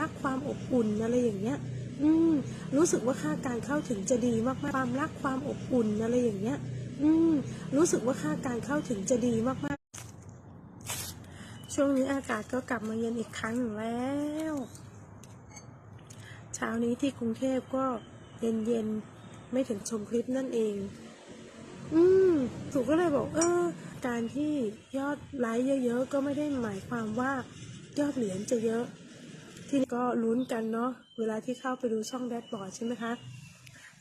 รักความอบอุ่นอะไรอย่างเงี้ย อืมรู้สึกว่าค่าการเข้าถึงจะดีมากๆความรักความอบอุ่นอะไรอย่างเงี้ย อืมรู้สึกว่าค่าการเข้าถึงจะดีมากๆ ช่วงนี้อากาศก็กลับมาเย็นอีกครั้งหนึ่งแล้วเช้านี้ที่กรุงเทพก็เย็นๆไม่ถึงชมคลิปนั่นเอง อืมถูกก็เลยบอก เออ การที่ยอดไลค์เยอะๆ ก็ไม่ได้หมายความว่ายอดเหรียญจะเยอะ ที่นี่ก็ลุ้นกันเนาะเวลาที่เข้าไปดูช่องแดชบอร์ดใช่ไหมคะ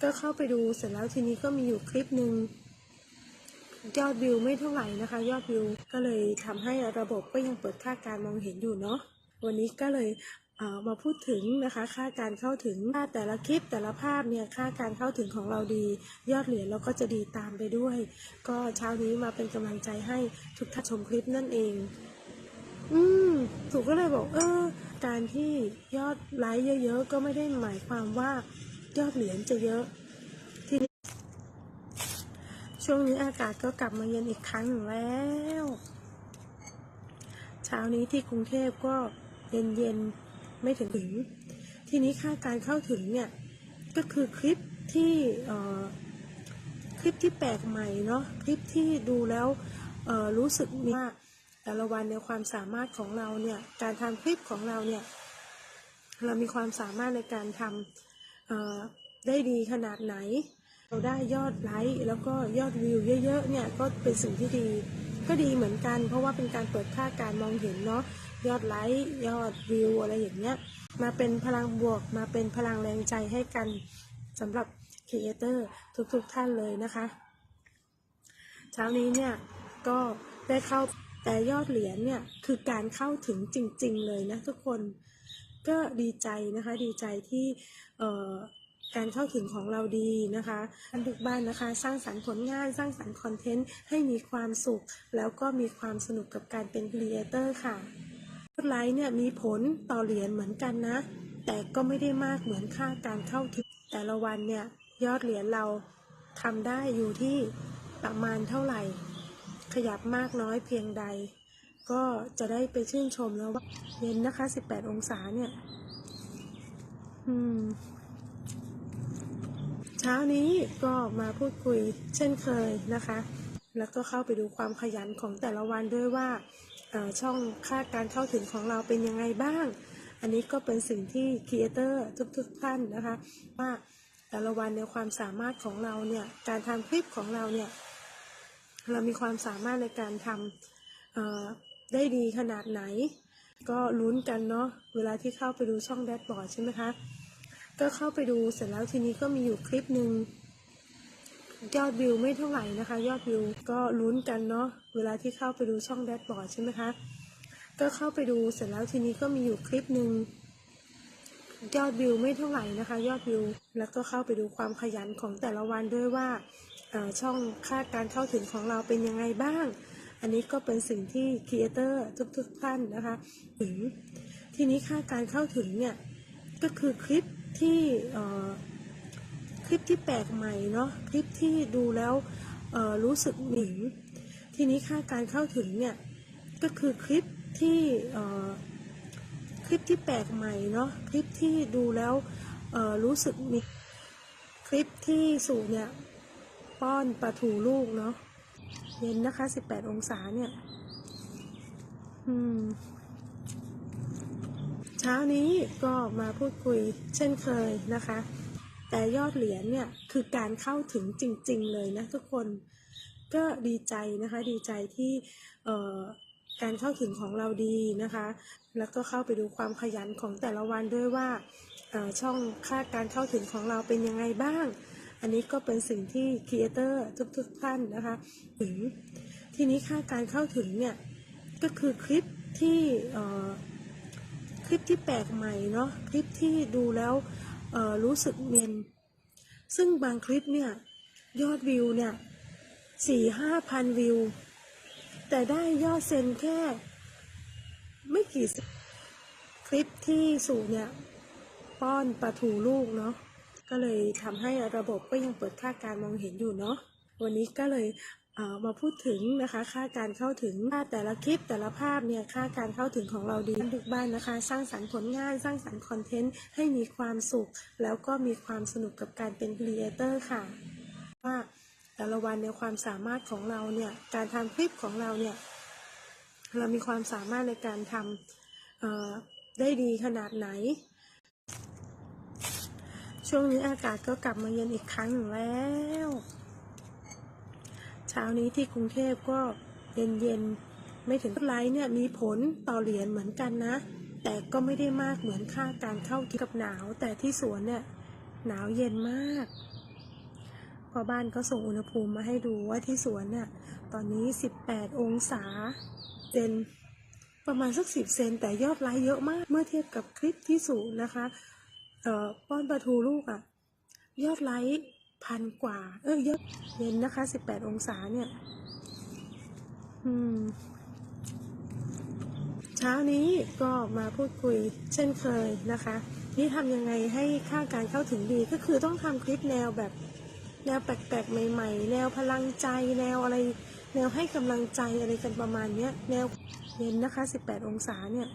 ก็เข้าไปดูเสร็จแล้วทีนี้ก็มีอยู่คลิปหนึ่งยอดวิวไม่เท่าไหร่นะคะ ยอดวิวก็เลยทำให้ระบบก็ยังเปิดค่าการมองเห็นอยู่เนาะวันนี้ก็เลยเมาพูดถึงนะคะ ค่าการเข้าถึงค่าแต่ละคลิปแต่ละภาพเนี่ยค่าการเข้าถึงของเราดี ยอดเหรียญเราก็จะดีตามไปด้วย ก็เช้านี้มาเป็นกำลังใจให้ทุกท่านชมคลิปนั่นเอง อืมถูกก็เลยบอกเออ การที่ยอดไลค์เยอะๆ ก็ไม่ได้หมายความว่ายอดเหรียญจะเยอะทีนี้ช่วงนี้อากาศก็กลับมาเย็นอีกครั้งหนึ่งแล้ว เช้านี้ที่กรุงเทพก็เย็นๆ ไม่ถึงถึง ทีนี้ค่าการเข้าถึงเนี่ย ก็คือคลิปที่คลิปที่แปลกใหม่เนาะคลิปที่ดูแล้วรู้สึกมีว่า แต่ละวันในความสามารถของเราเนี่ยการทำคลิปของเราเนี่ยเรามีความสามารถในการทำได้ดีขนาดไหน เราได้ยอดไลค์แล้วก็ยอดวิวเยอะๆเนี่ยก็เป็นสิ่งที่ดีก็ดีเหมือนกัน เพราะว่าเป็นการเปิดค่าการมองเห็นเนาะยอดไลค์ยอดวิวอะไรอย่างเงี้ยมาเป็นพลังบวกมาเป็นพลังแรงใจให้กันสำหรับครีเอเตอร์ทุกๆท่านเลยนะคะ เช้านี้เนี่ยก็ได้เข้า แต่ยอดเหรียญเนี่ยคือการเข้าถึงจริง ๆ เลยนะทุกคนก็ดีใจนะคะดีใจที่การเข้าถึงของเราดีนะคะท่านทุกบ้านนะคะ สร้างสรรค์ผลงาน สร้างสรรค์คอนเทนต์ให้มีความสุข แล้วก็มีความสนุกกับการเป็นครีเอเตอร์ค่ะยอดไลค์เนี่ยมีผลต่อเหรียญเหมือนกันนะ แต่ก็ไม่ได้มากเหมือนค่าการเข้าถึงแต่ละวันเนี่ยยอดเหรียญเราทำได้อยู่ที่ประมาณเท่าไหร่ ขยับมากน้อยเพียงใด ก็จะได้ไปชื่นชมแล้วว่าเย็นนะคะ 18 องศาเนี่ย อืม เช้านี้ก็มาพูดคุยเช่นเคยนะคะ แล้วก็เข้าไปดูความขยันของแต่ละวันด้วยว่าช่องค่าการเข้าถึงของเราเป็นยังไงบ้าง อันนี้ก็เป็นสิ่งที่ครีเอเตอร์ทุกๆท่านนะคะ ว่าแต่ละวันในความสามารถของเราเนี่ย การทำคลิปของเราเนี่ย เรามีความสามารถในการทำได้ดีขนาดไหน ก็ลุ้นกันเนาะเวลาที่เข้าไปดูช่องแดชบอร์ดใช่ไหมคะ ก็เข้าไปดูเสร็จแล้วทีนี้ก็มีอยู่คลิปหนึ่งยอดวิวไม่เท่าไหร่นะคะ ยอดวิวก็ลุ้นกันเนาะเวลาที่เข้าไปดูช่องแดชบอร์ดใช่ไหมคะก็เข้าไปดูเสร็จแล้วทีนี้ก็มีอยู่คลิปหนึ่งยอดวิวไม่เท่าไหร่นะคะ ยอดวิวแล้วก็เข้าไปดูความขยันของแต่ละวันด้วยว่า ช่องค่าการเข้าถึงของเราเป็นยังไงบ้าง อันนี้ก็เป็นสิ่งที่ครีเอเตอร์ทุกๆท่านนะคะถึงทีนี้ค่าการเข้าถึงเนี่ยก็คือคลิปที่คลิปที่แปลกใหม่เนาะคลิปที่ดูแล้วรู้สึกหมิงทีนี้ค่าการเข้าถึงเนี่ยก็คือคลิปที่คลิปที่แปลกใหม่เนาะคลิปที่ดูแล้วรู้สึกมีคลิปที่สูงเนี่ย ป้อนปลาทูลูกเนาะเย็นนะคะ 18 องศาเนี่ย อืม เช้านี้ก็มาพูดคุยเช่นเคยนะคะ แต่ยอดเหรียญเนี่ยคือการเข้าถึงจริง ๆ เลยนะทุกคนก็ดีใจนะคะ ดีใจที่เอ่อการเข้าถึงของเราดีนะคะ แล้วก็เข้าไปดูความขยันของแต่ละวันด้วยว่าช่องค่าการเข้าถึงของเราเป็นยังไงบ้าง อันนี้ก็เป็นสิ่งที่ครีเอเตอร์ทุกๆท่านนะคะถึงทีนี้ค่าการเข้าถึงเนี่ยก็คือคลิปที่คลิปที่แปลกใหม่เนาะคลิปที่ดูแล้วรู้สึกเมนซึ่งบางคลิปเนี่ยยอดวิวเนี่ยสี่ห้าพันวิว แต่ได้ยอดเซนแค่ ไม่กี่คลิปที่สูงเนี่ยป้อนปลาทูลูกเนาะ เลยทำให้ระบบก็ยังเปิดค่าการมองเห็นอยู่เนาะวันนี้ก็เลยเมาพูดถึงนะคะค่าการเข้าถึงภาพแต่ละคลิปแต่ละภาพเนี่ยค่าการเข้าถึงของเราดีทุกบ้านนะคะ สร้างสรรค์ผลงาน สร้างสรรค์คอนเทนต์ให้มีความสุข แล้วก็มีความสนุกกับการเป็นครีเอเตอร์ค่ะว่าแต่ละวันในยความสามารถของเราเนี่ยการทำคลิปของเราเนี่ยเรามีความสามารถในการทำได้ดีขนาดไหน ช่วงนี้อากาศก็กลับมาเย็นอีกครั้งหนึ่งแล้ว เช้านี้ที่กรุงเทพก็เย็นเย็นๆไม่ถึงไลท์เนี่ยมีผลต่อเหรียญเหมือนกันนะ แต่ก็ไม่ได้มากเหมือนค่าการเข้าที่กับหนาว แต่ที่สวนเนี่ยหนาวเย็นมากพอบ้านก็ส่งอุณหภูมิมาให้ดูว่าที่สวนเนี่ยตอนนี้ 18 องศาเซนประมาณสัก 10 เซนแต่ยอดไลค์เยอะมากเมื่อเทียบกับคลิปที่สูงนะคะ เอ่อป้อนปลาทูลูกอะยอดไลค์พันกว่า เออยอดเย็นนะคะ18องศาเนี่ย อืม เช้านี้ก็มาพูดคุยเช่นเคยนะคะ นี่ทำยังไงให้ค่าการเข้าถึงดีก็คือต้องทำคลิปแนวแบบ แนวแปลกๆ ใหม่ ๆ แนวพลังใจแนวอะไร แนวให้กำลังใจอะไรกันประมาณเนี้ย แนวเย็นนะคะ18องศาเนี่ย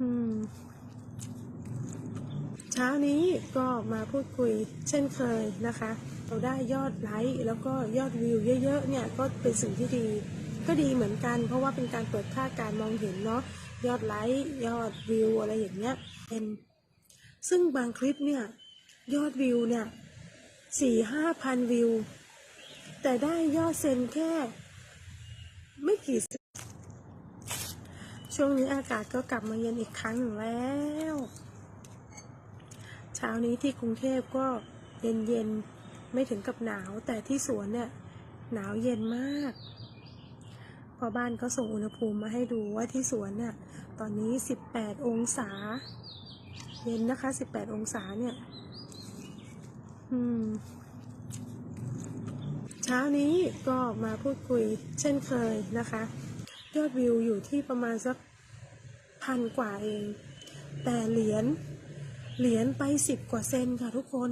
อืม เช้านี้ก็มาพูดคุยเช่นเคยนะคะ เราได้ยอดไลค์แล้วก็ยอดวิวเยอะๆเนี่ยก็เป็นสิ่งที่ดี ก็ดีเหมือนกัน เพราะว่าเป็นการเปิดค่าการมองเห็นเนาะยอดไลค์ยอดวิวอะไรอย่างเงี้ยเป็นซึ่งบางคลิปเนี่ยยอดวิวเนี่ยสี่ห้าพันวิว แต่ได้ยอดเซนแค่ ไม่กี่เซนช่วงนี้อากาศก็กลับมาเย็นอีกครั้งแล้ว ช้านี้ที่กรุงเทพก็เย็นเย็นไม่ถึงกับหนาว แต่ที่สวนเนี่ยหนาวเย็นมากพอบ้านก็ส่งอุณหภูมิมาให้ดูว่าที่สวนเนี่ยตอนนี้ 18 องศา เย็นนะคะ 18 องศาเนี่ย อืม เช้านี้ก็มาพูดคุยเช่นเคยนะคะ ยอดวิวอยู่ที่ประมาณสักพันกว่าเอง แต่เหรียญ เหรียญไปสิบกว่าเซนค่ะทุกคน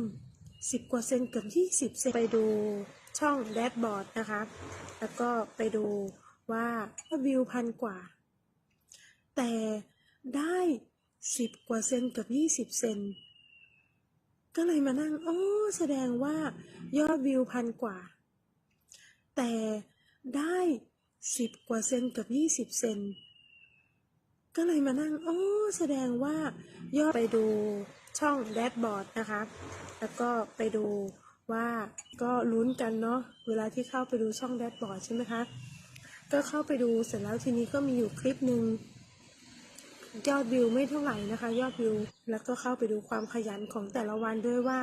สิบกว่าเซนเกือบยี่สิบเซนไปดูช่องแดชบอร์ดนะคะ แล้วก็ไปดูว่าวิวพันกว่า แต่ได้สิบกว่าเซนเกือบยี่สิบเซนก็เลยมานั่งโอ้แสดงว่ายอดวิวพันกว่า แต่ได้สิบกว่าเซนเกือบยี่สิบเซน ก็เลยมานั่งโอ้แสดงว่ายอดไปดูช่องแดชบอร์ดนะคะ แล้วก็ไปดูว่าก็ลุ้นกันเนาะเวลาที่เข้าไปดูช่องแดชบอร์ดใช่ไหมคะ ก็เข้าไปดูเสร็จแล้วทีนี้ก็มีอยู่คลิปหนึ่งยอดวิวไม่เท่าไหร่นะคะ ยอดวิว แล้วก็เข้าไปดูความขยันของแต่ละวันด้วยว่า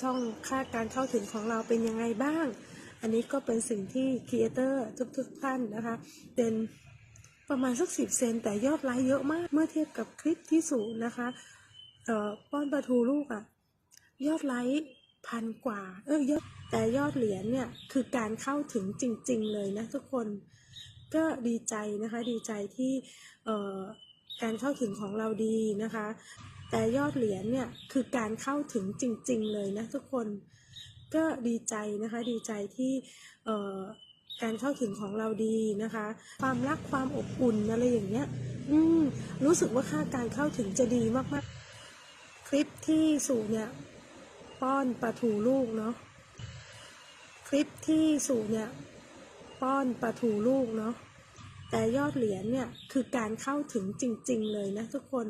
ช่องค่าการเข้าถึงของเราเป็นยังไงบ้าง อันนี้ก็เป็นสิ่งที่ครีเอเตอร์ทุกๆท่านนะคะ เป็น ประมาณสักสิบเซนแต่ยอดไลค์เยอะมากเมื่อเทียบกับคลิปที่สูงนะคะเอ่อป้อนปลาทูลูกอะยอดไลค์พันกว่า เออยอดแต่ยอดเหรียญเนี่ยคือการเข้าถึงจริง ๆ เลยนะทุกคนก็ดีใจนะคะดีใจที่เอ่อการเข้าถึงของเราดีนะคะ แต่ยอดเหรียญเนี่ยคือการเข้าถึงจริง ๆ เลยนะทุกคนก็ดีใจนะคะดีใจที่เอ่อ การเข้าถึงของเราดีนะคะ ความรักความอบอุ่นอะไรอย่างเงี้ย อืมรู้สึกว่าค่าการเข้าถึงจะดีมากๆ คลิปที่สูเนี่ย ป้อนปลาทูลูกเนาะคลิปที่สูเนี่ย ป้อนปลาทูลูกเนาะแต่ยอดเหรียญเนี่ยคือการเข้าถึงจริง ๆ เลยนะทุกคน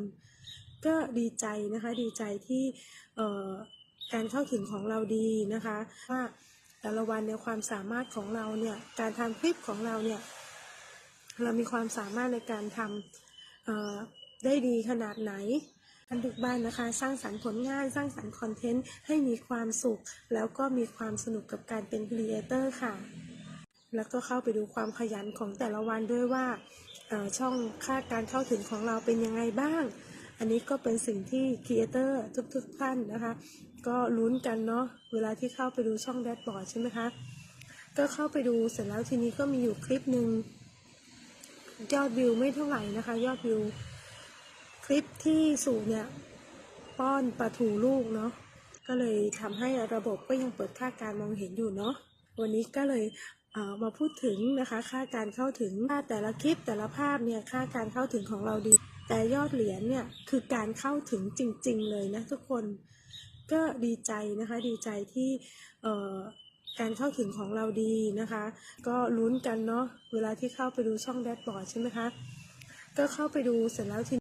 ก็ดีใจนะคะดีใจที่การเข้าถึงของเราดีนะคะว่า แต่ละวันในยความสามารถของเราเนี่ยการทำคลิปของเราเนี่ยเรามีความสามารถในการทำได้ดีขนาดไหนทันทุกบ้านนะคะ สร้างสรรค์ผลงานสร้างสรรค์คอนเทนต์ให้มีความสุข แล้วก็มีความสนุกกับการเป็นครีเอเตอร์ค่ะ แล้วก็เข้าไปดูความขยันของแต่ละวันด้วยว่าช่องค่าการเข้าถึงของเราเป็นยังไงบ้าง อันนี้ก็เป็นสิ่งที่ครีเอเตอร์ทุกๆท่านนะคะ ก็ลุ้นกันเนาะเวลาที่เข้าไปดูช่องแดชบอร์ดใช่ไหมคะก็เข้าไปดูเสร็จแล้วทีนี้ก็มีอยู่คลิปหนึ่งยอดวิวไม่เท่าไหร่นะคะ ยอดวิว คลิปที่สูเนี่ยป้อนปลาทูลูกเนาะก็เลยทำให้ระบบก็ยังเปิดค่าการมองเห็นอยู่เนาะวันนี้ก็เลยเอ่อมาพูดถึงนะคะค่าการเข้าถึงค่าแต่ละคลิปแต่ละภาพเนี่ยค่าการเข้าถึงของเราดี แต่ยอดเหรียญเนี่ยคือการเข้าถึงจริง ๆ เลยนะทุกคน ก็ดีใจนะคะดีใจที่เอ่อการเข้าถึงของเราดีนะคะ ก็ลุ้นกันเนาะเวลาที่เข้าไปดูช่องแดชบอร์ดใช่ไหมคะ ก็เข้าไปดูเสร็จแล้วที